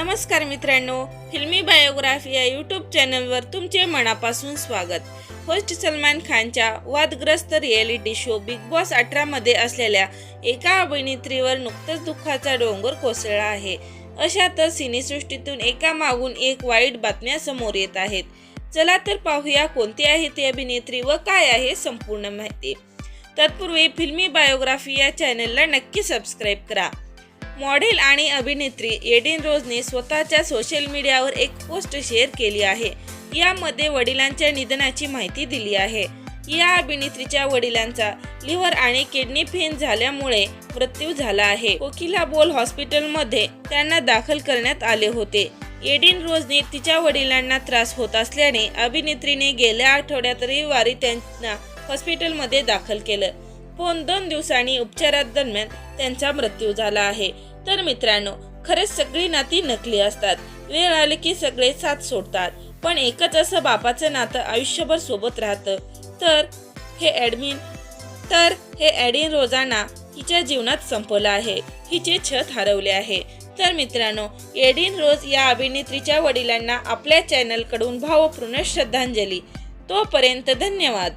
नमस्कार मित्रांनो फिल्मी बायोग्राफी या यूट्यूब चॅनलवर तुमचे मनापासून स्वागत. होस्ट सलमान खानच्या वादग्रस्त रिॲलिटी शो बिग बॉस अठरामध्ये असलेल्या एका अभिनेत्रीवर नुकतंच दुःखाचा डोंगर कोसळला आहे. अशातच सिनेसृष्टीतून एका मागून एक वाईट बातम्या समोर येत आहेत. चला तर पाहूया कोणती आहे ती अभिनेत्री व काय आहे संपूर्ण माहिती. तत्पूर्वी फिल्मी बायोग्राफी या चॅनलला नक्की सबस्क्राईब करा. मॉडेल आणि अभिनेत्री एडिन रोजने स्वतःच्या सोशल मीडियावर एक पोस्ट शेअर केली आहे. यामध्ये वडिलांच्या निधनाची माहिती दिली आहे. या अभिनेत्रीच्या वडिलांचा लिव्हर आणि किडनी फेन झाल्यामुळे मृत्यू झाला आहे. कोकिला बोल हॉस्पिटलमध्ये त्यांना दाखल करण्यात आले होते. एडिन रोजने तिच्या वडिलांना त्रास होत असल्याने अभिनेत्रीने गेल्या आठवड्यात रविवारी त्यांना हॉस्पिटलमध्ये दाखल केलं. पण दोन दिवसांनी उपचारादरम्यान त्यांचा मृत्यू झाला आहे. तर मित्रांनो खरेच सगळी नाती नकली असतात. वेळ आली की सगळे साथ सोडतात. पण एकच असं बापाचं नातं आयुष्यभर सोबत राहतं. तर हे ॲडमिन तर हे ॲडिन रोजाना हिच्या जीवनात संपवलं आहे. हिचे छत हरवले आहे. तर मित्रांनो एडिन रोज या अभिनेत्रीच्या वडिलांना आपल्या चॅनलकडून भावपूर्ण श्रद्धांजली. तोपर्यंत धन्यवाद.